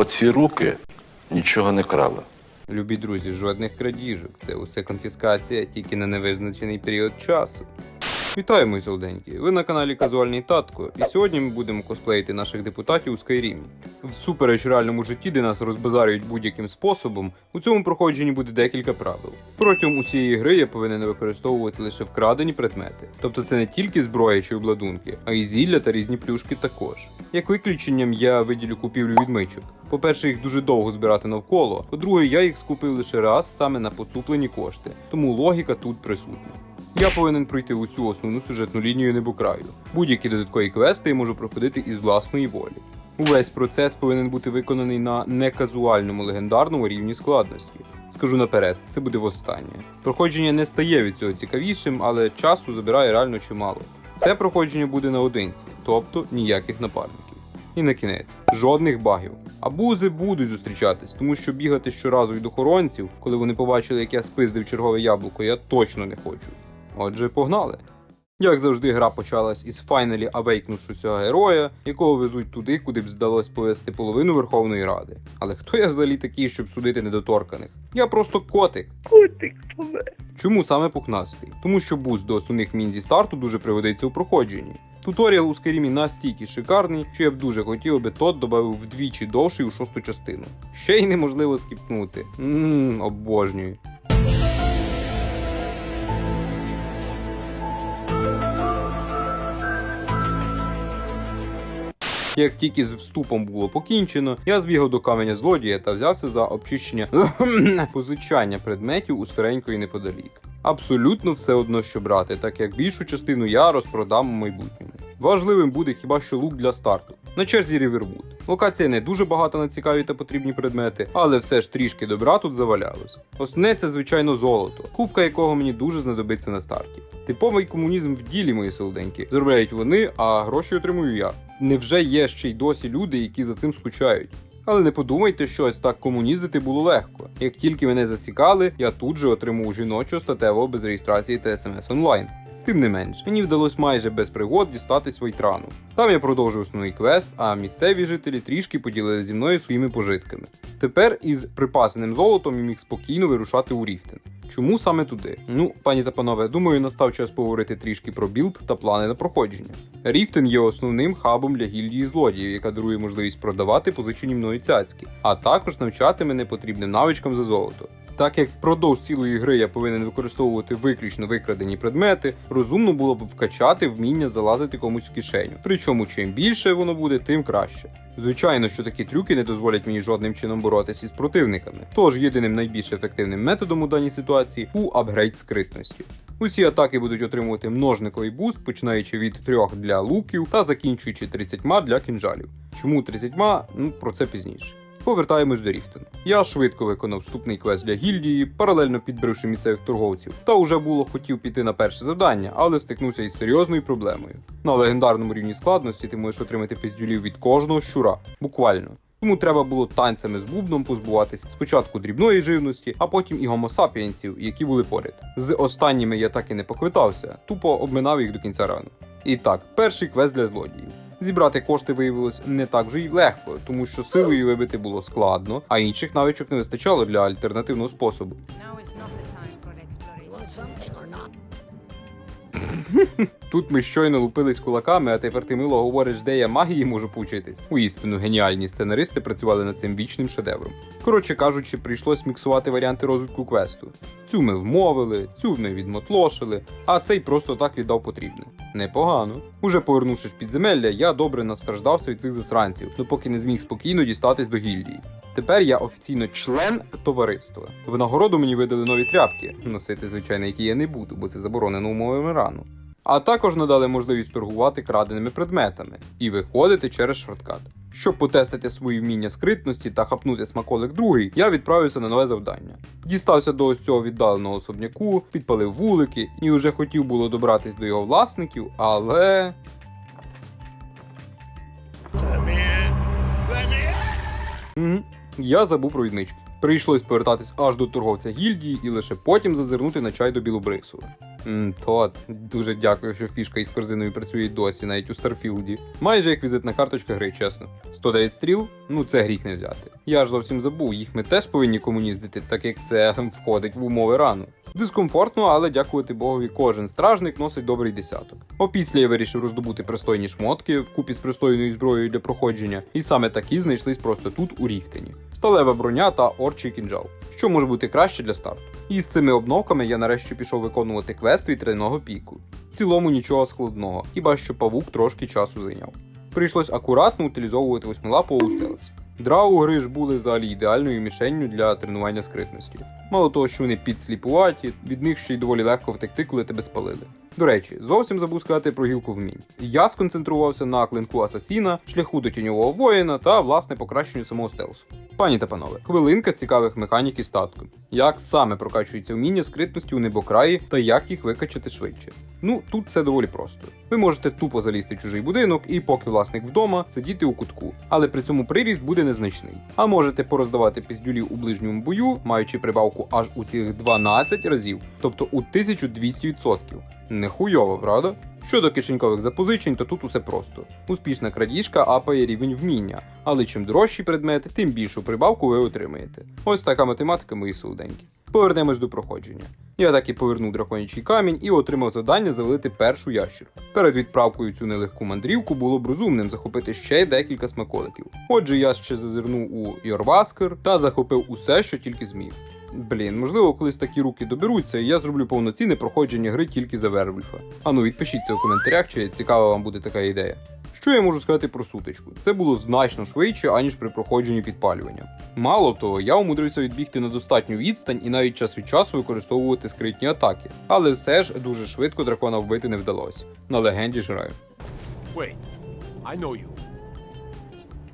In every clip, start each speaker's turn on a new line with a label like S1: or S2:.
S1: Оці руки нічого не крали.
S2: Любі друзі, жодних крадіжок. Це усе конфіскація тільки на невизначений період часу. Вітаю, мої солоденькі! Ви на каналі Казуальний Татко, і сьогодні ми будемо косплеїти наших депутатів у Скайрімі. Всупереч реальному житті, де нас розбазарюють будь-яким способом, у цьому проходженні буде декілька правил. Протягом усієї гри я повинен використовувати лише вкрадені предмети, тобто це не тільки зброя чи обладунки, а й зілля та різні плюшки також. Як виключенням я виділю купівлю відмичок. По-перше, їх дуже довго збирати навколо. По-друге, я їх скупив лише раз саме на поцуплені кошти, тому логіка тут присутня. Я повинен пройти усю основну сюжетну лінію небокраю. Будь-які додаткові квести я можу проходити із власної волі. Увесь процес повинен бути виконаний на неказуальному легендарному рівні складності. Скажу наперед, це буде востаннє. Проходження не стає від цього цікавішим, але часу забирає реально чимало. Це проходження буде наодинці, тобто ніяких напарників. І на кінець жодних багів. Абузи будуть зустрічатись, тому що бігати щоразу від охоронців, коли вони побачили, як я спиздив чергове яблуко, я точно не хочу. Отже, погнали. Як завжди, гра почалась із файналі авейкнувшого героя, якого везуть туди, куди б здалось повести половину Верховної Ради. Але хто я взагалі такий, щоб судити недоторканих? Я просто котик.
S3: Котик,
S2: Чому саме пухнастий? Тому що буст до основних мін зі старту дуже пригодиться у проходженні. Туторіал у Скарімі настільки шикарний, що я б дуже хотів, аби тот додав вдвічі довший у шосту частину. Ще й неможливо скіпнути. Ммм, обожнюю. Як тільки з вступом було покінчено, я збігав до каменя злодія та взявся за обчищення позичання предметів у старенької неподалік. Абсолютно все одно, що брати, так як більшу частину я розпродам у майбутньому. Важливим буде хіба що лук для старту. На черзі Рівервуд. Локація не дуже багата на цікаві та потрібні предмети, але все ж трішки добра тут завалялось. Основне це, звичайно, золото, кубка якого мені дуже знадобиться на старті. Типовий комунізм в ділі, мої солоденькі. Заробляють вони, а гроші отримую я. Невже є ще й досі люди, які за цим скучають? Але не подумайте, що ось так комуніздити було легко. Як тільки мене зацікали, я тут же отримав жіночого статевого без реєстрації та смс онлайн. Тим не менш, мені вдалося майже без пригод дістатись Вайтрану. Там я продовжив основний квест, а місцеві жителі трішки поділили зі мною своїми пожитками. Тепер із припасеним золотом я міг спокійно вирушати у Ріфтен. Чому саме туди? Ну, пані та панове, думаю, настав час поговорити трішки про білд та плани на проходження. Ріфтен є основним хабом для гільдії злодіїв, яка дарує можливість продавати позичені мною цяцьки, а також навчати мене потрібним навичкам за золото. Так як впродовж цілої гри я повинен використовувати виключно викрадені предмети, розумно було б вкачати вміння залазити комусь в кишеню. Причому чим більше воно буде, тим краще. Звичайно, що такі трюки не дозволять мені жодним чином боротися із противниками. Тож єдиним найбільш ефективним методом у даній ситуації був апгрейд скритності. Усі атаки будуть отримувати множниковий буст, починаючи від 3 для луків та закінчуючи 30 для кінжалів. Чому 30? Ну про це пізніше. Повертаємось до Ріфтона. Я швидко виконав вступний квест для гільдії, паралельно підбривши місцевих торговців. Та уже було хотів піти на перше завдання, але стикнувся із серйозною проблемою. На легендарному рівні складності ти можеш отримати пиздюлів від кожного щура, буквально. Тому треба було танцями з бубном позбуватись спочатку дрібної живності, а потім і гомосапіенсів, які були поряд. З останніми я так і не поквитався, тупо обминав їх до кінця рану. І так, перший квест для злодіїв. Зібрати кошти виявилось не так вже й легко, тому що силою вибити було складно, а інших навичок не вистачало для альтернативного способу. Тут ми щойно лупились кулаками, а тепер ти мило говориш, де я магії можу поучитись. Уістину геніальні сценаристи працювали над цим вічним шедевром. Коротше кажучи, прийшлось міксувати варіанти розвитку квесту. Цю ми вмовили, цю ми відмотлошили, а цей просто так віддав потрібне. Непогано. Уже повернувшись підземелля, я добре настраждався від цих засранців, допоки не зміг спокійно дістатись до гільдії. Тепер я офіційно член товариства. В нагороду мені видали нові тряпки, носити, звичайно, які я не буду, бо це заборонено умовами рану. А також надали можливість торгувати краденими предметами і виходити через шорткат. Щоб потестити свої вміння скритності та хапнути смаколик другий, я відправився на нове завдання. Дістався до ось цього віддаленого особняку, підпалив вулики і вже хотів було добратись до його власників, але. Угу. Я забув про відмички. Прийшлось повертатись аж до торговця гільдії і лише потім зазирнути на чай до Білобрисова. Тот, дуже дякую, що фішка із корзиною працює досі, навіть у Старфілді. Майже як візитна карточка гри, чесно. 109 стріл? Ну це гріх не взяти. Я ж зовсім забув, їх ми теж повинні комуніздити, так як це входить в умови рану. Дискомфортно, але дякувати Богові, кожен стражник носить добрий десяток. Опісля я вирішив роздобути пристойні шмотки вкупі з пристойною зброєю для проходження, і саме такі знайшлись просто тут, у Ріхтені. Сталева броня та орчий кінжал. Що може бути краще для старту? І з цими обновками я нарешті пішов виконувати квест від тройного піку. В цілому нічого складного, хіба що павук трошки часу зайняв. Прийшлось акуратно утилізовувати восьмилапого у. Драу гри ж були взагалі ідеальною мішенню для тренування скритності. Мало того, що вони підсліпуваті, від них ще й доволі легко втекти, коли тебе спалили. До речі, зовсім забув сказати про гілку вмінь. Я сконцентрувався на клинку асасіна, шляху до тіньового воїна та власне покращенню самого стелсу. Пані та панове, хвилинка цікавих механік і статку. Як саме прокачується вміння скритності у небокраї та як їх викачати швидше. Ну тут це доволі просто. Ви можете тупо залізти в чужий будинок і, поки власник вдома, сидіти у кутку, але при цьому приріст буде незначний. А можете пороздавати піздюлів у ближньому бою, маючи прибавку аж у цілих 12 разів, тобто у 1200%. Нехуйово, правда? Щодо кишенькових запозичень, то тут усе просто. Успішна крадіжка апає рівень вміння, але чим дорожчі предмети, тим більшу прибавку ви отримаєте. Ось така математика, мої солоденькі. Повернемось до проходження. Я так і повернув драконячий камінь і отримав завдання завалити першу ящірку. Перед відправкою цю нелегку мандрівку було б розумним захопити ще декілька смаколиків. Отже, я ще зазирнув у Йорваскер та захопив усе, що тільки зміг. Блін, можливо, колись такі руки доберуться, і я зроблю повноцінне проходження гри тільки за Вервольфа. Ану, відпишіться у коментарях, чи цікава вам буде така ідея. Що я можу сказати про сутичку? Це було значно швидше, аніж при проходженні підпалювання. Мало того, я умудрився відбігти на достатню відстань і навіть час від часу використовувати скритні атаки. Але все ж дуже швидко дракона вбити не вдалося. На легенді ж граю.
S3: Wait, I know you.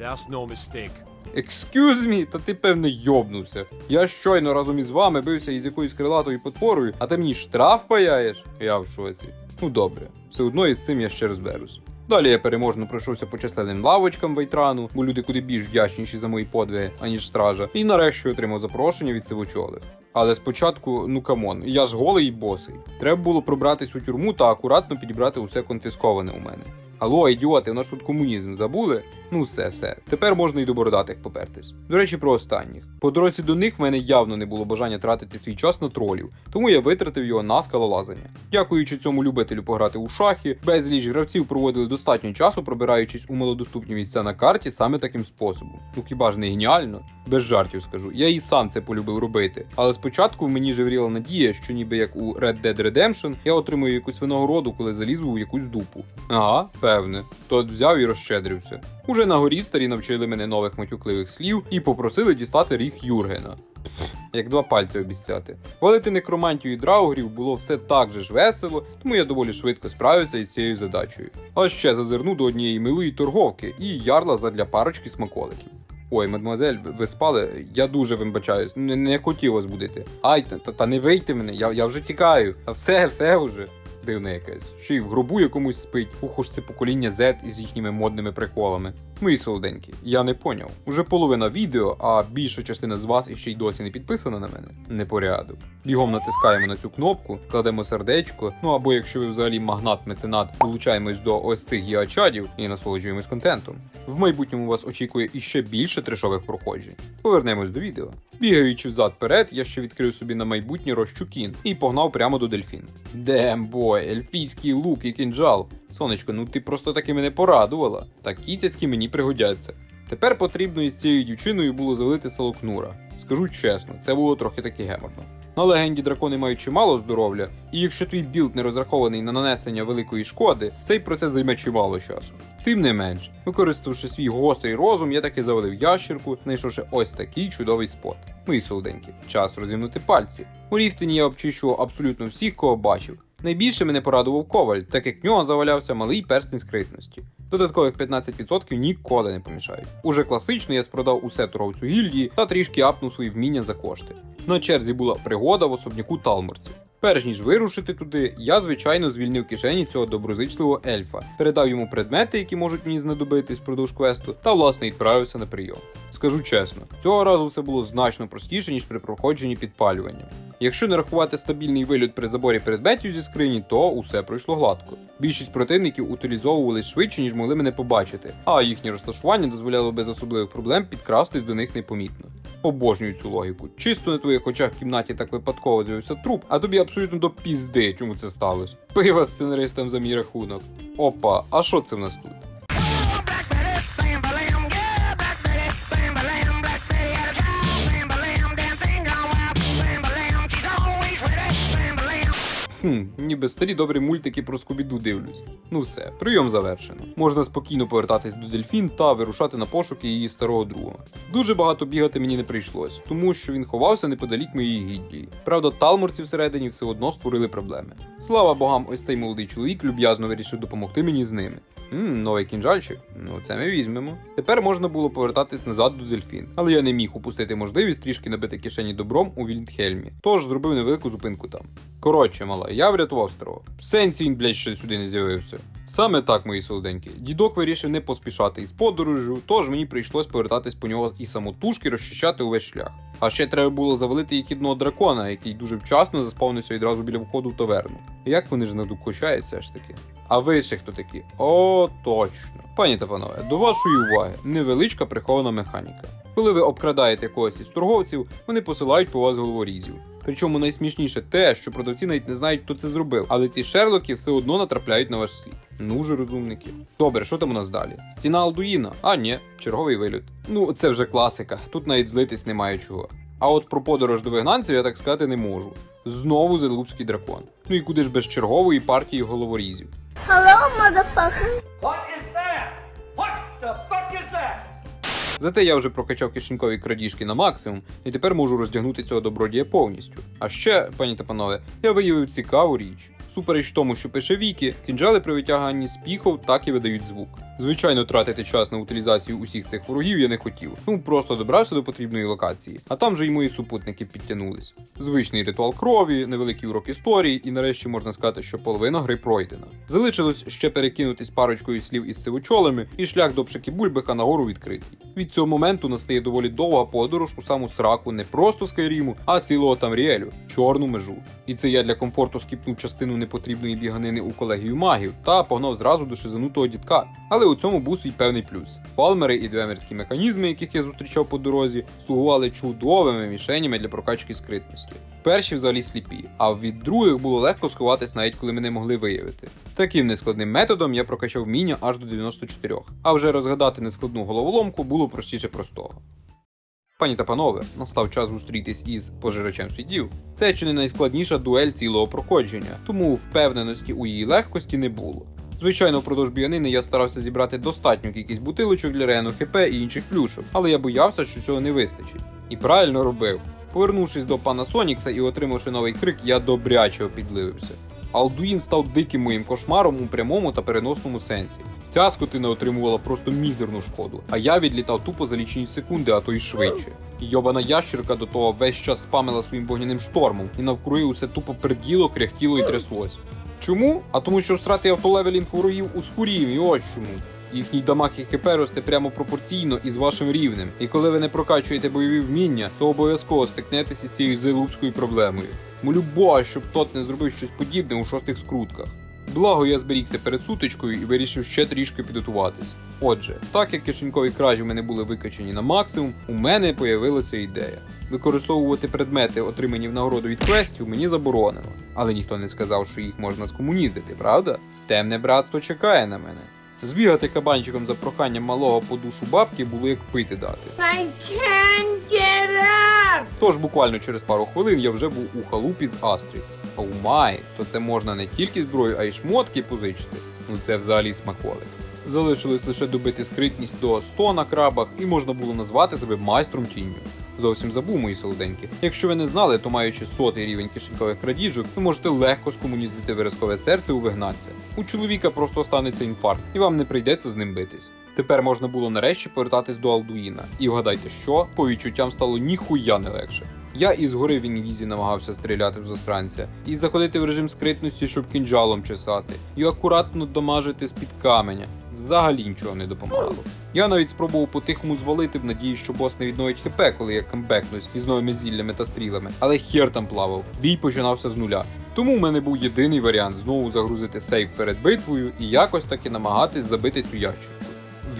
S3: That's no mistake.
S2: Excuse me, та ти певне йобнувся. Я щойно разом із вами бився із якоюсь крилатою потворою, а ти мені штраф паяєш? Я в шоці. Ну добре, все одно із цим я ще розберусь. Далі я переможно пройшовся по численним лавочкам Вейtraну, бо люди куди більш вдячніші за мої подвиги, аніж стража, і нарешті отримав запрошення від сивочолих. Але спочатку, ну камон, я ж голий і босий. Треба було пробратись у тюрму та акуратно підібрати усе конфісковане у мене. Алло, ідіоти, у нас тут комунізм забули? Ну все, все. Тепер можна і до бородатих попертись. До речі, про останніх. По дорозі до них в мене явно не було бажання тратити свій час на тролів, тому я витратив його на скалолазання. Дякуючи цьому любителю пограти у шахи, безліч гравців проводили достатньо часу, пробираючись у малодоступні місця на карті саме таким способом. Ну хіба ж не геніально? Без жартів скажу. Я і сам це полюбив робити. Але спочатку в мені живріла надія, що ніби як у Red Dead Redemption я отримую якусь винагороду, коли залізу у якусь дупу. Ага, певне. Тот взяв і розщедрився. Уже на горі старі навчили мене нових матюкливих слів і попросили дістати ріг Юргена. Пф, Як два пальці обіцяти. Валити некромантію і драугрів було все так же ж весело, тому я доволі швидко справився із цією задачею. А ще зазирну до однієї милої торговки і ярла задля парочки смаколиків. Ой, мадемуазель, ви- спали? Я дуже вибачаюсь, не, не хотів вас будити. Ай, та, та не вийте мене, я, я вже тікаю. Та все, все вже. Дивне якесь. Ще й в гробу якомусь спить. Ухо ж це покоління Z із їхніми модними приколами. Мої солоденькі, я не поняв. Уже половина відео, а більша частина з вас іще й досі не підписана на мене. Непорядок. Бігом натискаємо на цю кнопку, кладемо сердечко. Ну або якщо ви взагалі магнат-меценат, долучаємось до ось цих гіачадів і насолоджуємось контентом. В майбутньому вас очікує іще більше трешових проходжень. Повернемось до відео. Бігаючи взад-перед, я ще відкрив собі на майбутнє розчукін і погнав прямо до дельфін. Дембой, ельфійський лук і кінжал. Сонечко, ну ти просто таки мене порадувала. Такі цяцькі мені пригодяться. Тепер потрібно із цією дівчиною було завалити село Кнура. Скажу чесно, це було трохи таки геморно. На легенді дракони мають чимало здоров'я, і якщо твій білд не розрахований на нанесення великої шкоди, цей процес займе чимало часу. Тим не менш, використавши свій гострий розум, я таки завалив ящірку, знайшовши ось такий чудовий спот. Мої солоденькі, час розімнути пальці. У Ріфтені я обчищував абсолютно всіх, кого бачив. Найбільше мене порадував коваль, так як в нього завалявся малий перстень скритності. Додаткових 15% ніколи не помішають. Уже класично я спродав усе торговцю гільдії та трішки апнув свої вміння за кошти. На черзі була пригода в особняку Талморців. Перш ніж вирушити туди, я звичайно звільнив кишені цього доброзичливого ельфа, передав йому предмети, які можуть мені знадобитись впродовж квесту, та власне відправився на прийом. Скажу чесно, цього разу все було значно простіше, ніж при проходженні підпалювання. Якщо не рахувати стабільний вильот при заборі предметів зі скрині, то усе пройшло гладко. Більшість противників утилізовувались швидше, ніж могли мене побачити, а їхнє розташування дозволяло без особливих проблем підкрастись до них непомітно. Обожнюю цю логіку. Чисто на твоїх очах в кімнаті так випадково з'явився труп, а тобі абсолютно до пізди, чому це сталося. Пива сценаристам за мій рахунок. Опа, а що це в нас тут? Хм, ніби старі добрі мультики про скубіду дивлюсь. Ну все, прийом завершено. Можна спокійно повертатись до дельфін та вирушати на пошуки її старого друга. Дуже багато бігати мені не прийшлось, тому що він ховався неподалік моєї гільдії. Правда, талмурці всередині все одно створили проблеми. Слава богам, ось цей молодий чоловік люб'язно вирішив допомогти мені з ними. Мм, новий кінжальчик. Ну це ми візьмемо. Тепер можна було повертатись назад до дельфін, але я не міг упустити можливість трішки набити кишені добром у Вільдхельмі, тож зробив невелику зупинку там. Коротше, мала, я врятував старого. Він, блядь, ще сюди не з'явився. Саме так, мої солоденькі. Дідок вирішив не поспішати із подорожю, тож мені прийшлось повертатись по нього і самотужки розчищати увесь шлях. А ще треба було завалити і хідного дракона, який дуже вчасно заспавнився відразу біля входу в таверну. Як вони ж надукочають все ж таки. А ви ще хто такі? О, точно. Пані та панове, до вашої уваги невеличка прихована механіка. Коли ви обкрадаєте когось із торговців, вони посилають по вас головорізів. Причому найсмішніше те, що продавці навіть не знають, хто це зробив, але ці шерлоки все одно натрапляють на ваш слід. Ну же, розумники. Добре, що там у нас далі? Стіна Алдуїна? А, ні, черговий виліт. Ну, це вже класика, тут навіть злитись немає чого. А от про подорож до вигнанців я так сказати не можу. Знову зелупський дракон. Ну і куди ж без чергової партії головорізів.
S4: Hello, motherfucker.
S2: Зате я вже прокачав кишенькові крадіжки на максимум, і тепер можу роздягнути цього добродія повністю. А ще, пані та панове, я виявив цікаву річ. Супереч тому, що пише Вікі, кінжали при витяганні з піхов так і видають звук. Звичайно, тратити час на утилізацію усіх цих ворогів я не хотів, тому просто добрався до потрібної локації, а там же й мої супутники підтягнулись. Звичний ритуал крові, невеликий урок історії, і нарешті можна сказати, що половина гри пройдена. Залишилось ще перекинутись парочкою слів із сивочолами, і шлях до Пшики-Бульбиха нагору відкритий. Від цього моменту настає доволі довга подорож у саму сраку не просто Скайріму, а цілого Тамріелю, чорну межу. І це я для комфорту скіпнув частину непотрібної біганини у колегію магів та погнав зразу до шизанутого дідка. Але у цьому був свій певний плюс. Фалмери і двемерські механізми, яких я зустрічав по дорозі, слугували чудовими мішенями для прокачки скритності. Перші взагалі сліпі, а від других було легко сховатись, навіть коли мене могли виявити. Таким нескладним методом я прокачав вміння аж до 94, а вже розгадати нескладну головоломку було простіше простого. Пані та панове, настав час зустрітись із пожирачем світів. Це чи не найскладніша дуель цілого проходження, тому впевненості у її легкості не було. Звичайно, впродовж біганини я старався зібрати достатню кількість бутилочок для рену ХП і інших плюшок, але я боявся, що цього не вистачить. І правильно робив. Повернувшись до пана Сонікса і отримавши новий крик, я добряче підливився. Алдуїн став диким моїм кошмаром у прямому та переносному сенсі. Ця скотина отримувала просто мізерну шкоду, а я відлітав тупо за лічені секунди, а то й швидше. Йобана ящерка до того весь час спамила своїм вогняним штормом, і навкруги усе тупо перділо, кряхтіло і тряслось. Чому? А тому, що всрати автолевелінг ворогів ускорів, і ось чому. Їхній дамаг і хп росте прямо пропорційно із вашим рівнем. І коли ви не прокачуєте бойові вміння, то обов'язково стикнетеся з цією зелупською проблемою. Молю Бога, щоб тот не зробив щось подібне у шостих скрутках. Благо я зберігся перед сутичкою і вирішив ще трішки підготуватись. Отже, так як кишенькові кражі в мене були викачені на максимум, у мене появилася ідея. Використовувати предмети, отримані в нагороду від квестів, мені заборонено. Але ніхто не сказав, що їх можна скомуніздити, правда? Темне братство чекає на мене. Збігати кабанчиком за проханням малого по душу бабки було як пити дати. Тож буквально через пару хвилин я вже був у халупі з Астрід. Оу май, то це можна не тільки зброю, а й шмотки позичити. Ну це взагалі смаколик. Залишилось лише добити скритність до 100 на крабах, і можна було назвати себе майстром тінню. Зовсім забув мої солоденькі. Якщо ви не знали, то маючи сотий рівень кишенькових крадіжок, ви можете легко скомуніздити виразкове серце у вигнатця. У чоловіка просто станеться інфаркт, і вам не прийдеться з ним битись. Тепер можна було нарешті повертатись до Алдуїна. І вгадайте, що по відчуттям стало ніхуя не легше. Я і згори в інвізі намагався стріляти в засранця, і заходити в режим скритності, щоб кінжалом чесати, і акуратно домажити з-під каменя. Взагалі нічого не допомагало. Я навіть спробував по-тихому звалити в надії, що бос не відновить хп, коли я камбекнусь із новими зіллями та стрілами, але хер там плавав. Бій починався з нуля. Тому в мене був єдиний варіант знову загрузити сейф перед битвою і якось таки намагатись забити цю ящерку.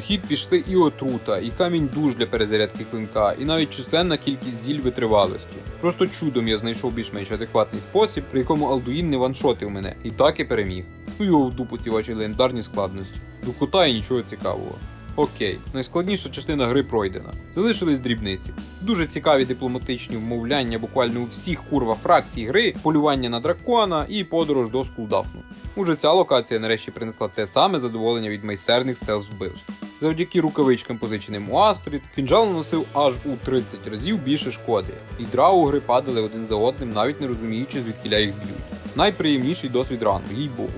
S2: Хід пішли і отрута, і камінь душ для перезарядки клинка, і навіть численна кількість зіль витривалості. Просто чудом я знайшов більш-менш адекватний спосіб, при якому Алдуїн не ваншотив мене, і так і переміг. Ну його в дупу ці легендарні складності. До кота і нічого цікавого. Окей, найскладніша частина гри пройдена. Залишились дрібниці. Дуже цікаві дипломатичні вмовляння буквально у всіх курва фракцій гри, полювання на дракона і подорож до Скулдафну. Уже ця локація нарешті принесла те саме задоволення від майстерних стелс вбивств. Завдяки рукавичкам, позиченим у Астрід, кінжал наносив аж у 30 разів більше шкоди, і драугри падали один за одним, навіть не розуміючи, звідкіля їх б'ють. Найприємніший досвід рану, їй богу.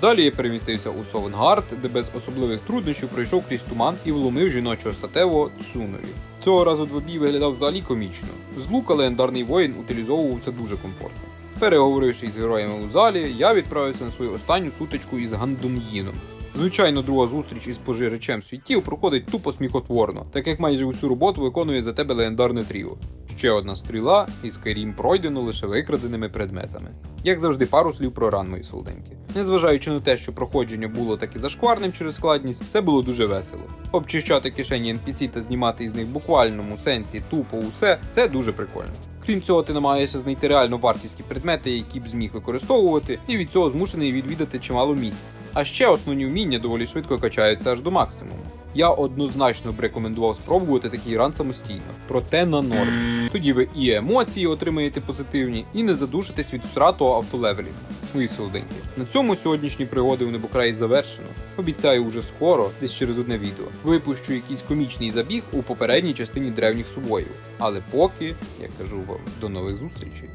S2: Далі я перемістився у Совенгард, де без особливих труднощів пройшов крізь туман і вломив жіночого статевого Цунові. Цього разу двобій виглядав взагалі комічно. З лука легендарний воїн утилізовувався дуже комфортно. Переговоривши з героями у залі, я відправився на свою останню сутичку із Гандунгіном. Звичайно, друга зустріч із пожирачем світів проходить тупо сміхотворно, так як майже усю роботу виконує за тебе легендарне тріо. Ще одна стріла, і Skyrim пройдено лише викраденими предметами. Як завжди, пару слів про ран, мої солденьки. Незважаючи на те, що проходження було таки зашкварним через складність, це було дуже весело. Обчищати кишені NPC та знімати із них в буквальному сенсі тупо усе це дуже прикольно. Крім цього, ти намагаєшся знайти реально вартісні предмети, які б зміг використовувати, і від цього змушений відвідати чимало місць. А ще основні вміння доволі швидко качаються аж до максимуму. Я однозначно б рекомендував спробувати такий ран самостійно, проте на нормі. Тоді ви і емоції отримаєте позитивні, і не задушитесь від втрату автолевелінгу. Мої солоденькі. На цьому сьогоднішні пригоди у небокраї завершено. Обіцяю, уже скоро, десь через одне відео, випущу якийсь комічний забіг у попередній частині древніх субоїв. Але поки я кажу вам до нових зустрічей.